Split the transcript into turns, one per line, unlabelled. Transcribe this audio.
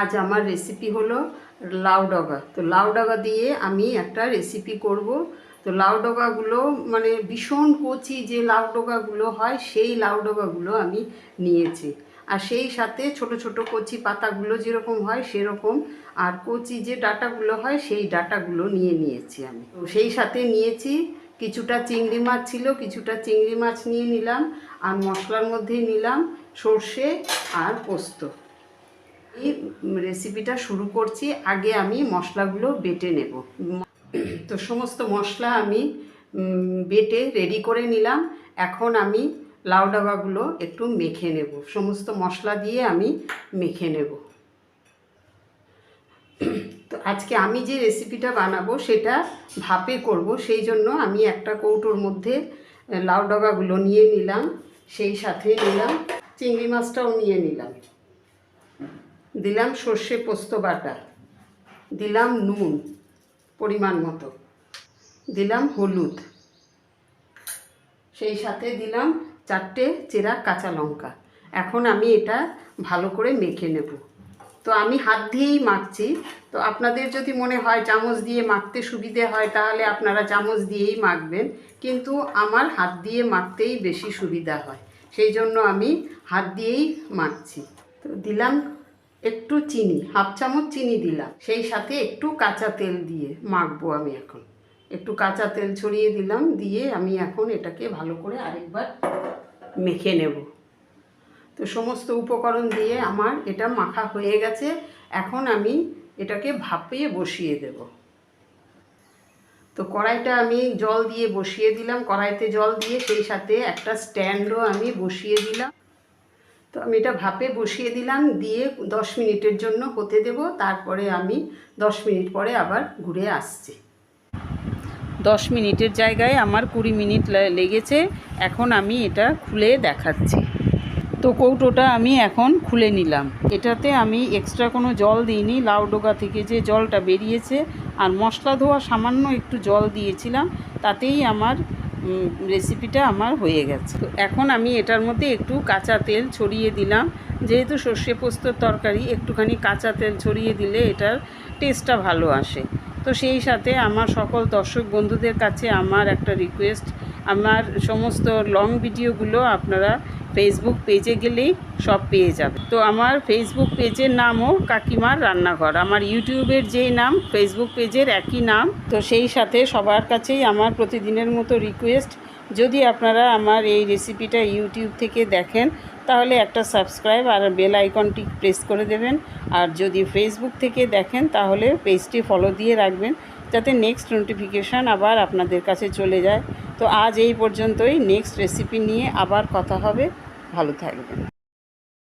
আজ আমার রেসিপি হলো লাউ ডগা। তো লাউ ডগা দিয়ে আমি একটা রেসিপি করব। তো লাউ ডগাগুলো মানে ভীষণ কচি যে লাউ ডগাগুলো হয়, সেই লাউ ডগাগুলো আমি নিয়েছি। আর সেই সাথে ছোট ছোট কচি পাতাগুলো যেরকম হয় সেরকম। আর কচি যে ডাটাগুলো হয়, সেই ডাটাগুলো নিয়ে নিয়েছি আমি। তো সেই সাথে নিয়েছি কিছুটা চিংড়ি মাছ ছিল, কিছুটা চিংড়ি মাছ নিয়ে নিলাম। আর মশলার মধ্যেই নিলাম সর্ষে আর পোস্ত। রেসিপিটা শুরু করছি, আগে আমি মশলাগুলো বেটে নেব। তো সমস্ত মশলা আমি বেটে রেডি করে নিলাম। এখন আমি লাউ ডাবাগুলো একটু মেখে নেব। সমস্ত মশলা দিয়ে আমি মেখে নেব। তো আজকে আমি যে রেসিপিটা বানাবো সেটা ভাপে করব, সেই জন্য আমি একটা কৌটোর মধ্যে লাউ ডাবাগুলো নিয়ে নিলাম, সেই সাথে নিলাম, চিংড়ি মাছটাও নিয়ে নিলাম। দিলাম সর্ষে পোস্ত বাটা, দিলাম নুন পরিমাণ মতো, দিলাম হলুদ, সেই সাথে দিলাম চারটে চেরা কাঁচা লঙ্কা। এখন আমি এটা ভালো করে মেখে নেব। তো আমি হাত দিয়েই মাখছি। তো আপনাদের যদি মনে হয় চামচ দিয়ে মাখতে সুবিধে হয়, তাহলে আপনারা চামচ দিয়েই মাখবেন। কিন্তু আমার হাত দিয়ে মাখতেই বেশি সুবিধা হয়। সেই জন্য আমি হাত দিয়েই মাখছি। তো দিলাম একটু চিনি, হাফ চামচ চিনি দিলাম। সেই সাথে একটু কাঁচা তেল দিয়ে মাখবো আমি এখন। একটু কাঁচা তেল ছড়িয়ে দিলাম, দিয়ে আমি এখন এটাকে ভালো করে আরেকবার মেখে নেব। তো সমস্ত উপকরণ দিয়ে আমার এটা মাখা হয়ে গেছে। এখন আমি এটাকে ভাপিয়ে বসিয়ে দেব। তো কড়াইটা আমি জল দিয়ে বসিয়ে দিলাম। কড়াইতে জল দিয়ে সেই সাথে একটা স্ট্যান্ডও আমি বসিয়ে দিলাম। তো আমি এটা ভাপে বসিয়ে দিলাম, দিয়ে দশ মিনিটের জন্য হতে দেব, তারপরে আমি দশ মিনিট পরে আবার ঘুরে আসছি। দশ মিনিটের জায়গায় আমার কুড়ি মিনিট লেগেছে, এখন আমি এটা খুলে দেখাচ্ছি। তো কৌটোটা আমি এখন খুলে নিলাম। এটাতে আমি এক্সট্রা কোনো জল দিইনি, লাউ ডোকা থেকে যে জলটা বেরিয়েছে, আর মশলা ধোয়া সামান্য একটু জল দিয়েছিলাম, তাতেই আমার রেসিপিটা আমার হয়ে গেছে। তো এখন আমি এটার মধ্যে একটু কাঁচা তেল ছড়িয়ে দিলাম। যেহেতু সর্ষে পোস্তর তরকারি, একটুখানি কাঁচা তেল ছড়িয়ে দিলে এটার টেস্টটা ভালো আসে। তো সেই সাথে আমার সকল দর্শক বন্ধুদের কাছে আমার একটা রিকোয়েস্ট আমার সমস্ত লং ভিডিওগুলো আপনারা ফেসবুক পেজে গেলেই সব পেয়ে যাবে। তো আমার ফেসবুক পেজের নামও কাকিমার রান্নাঘর। আমার ইউটিউবের যেই নাম ফেসবুক পেজের একই নাম। তো সেই সাথে সবার কাছেই আমার প্রতিদিনের মতো রিকোয়েস্ট যদি আপনারা আমার এই রেসিপিটা ইউটিউব থেকে দেখেন, তাহলে একটা সাবস্ক্রাইব আর বেল আইকনটি প্রেস করে দেবেন। আর যদি ফেসবুক থেকে দেখেন, তাহলে পেজটি ফলো দিয়ে রাখবেন। যাতে নেক্সট নোটিফিকেশান আবার আপনাদের কাছে চলে যায়। তো আজ এই পর্যন্তই। নেক্সট রেসিপি নিয়ে আবার কথা হবে। ভালো থাকবেন।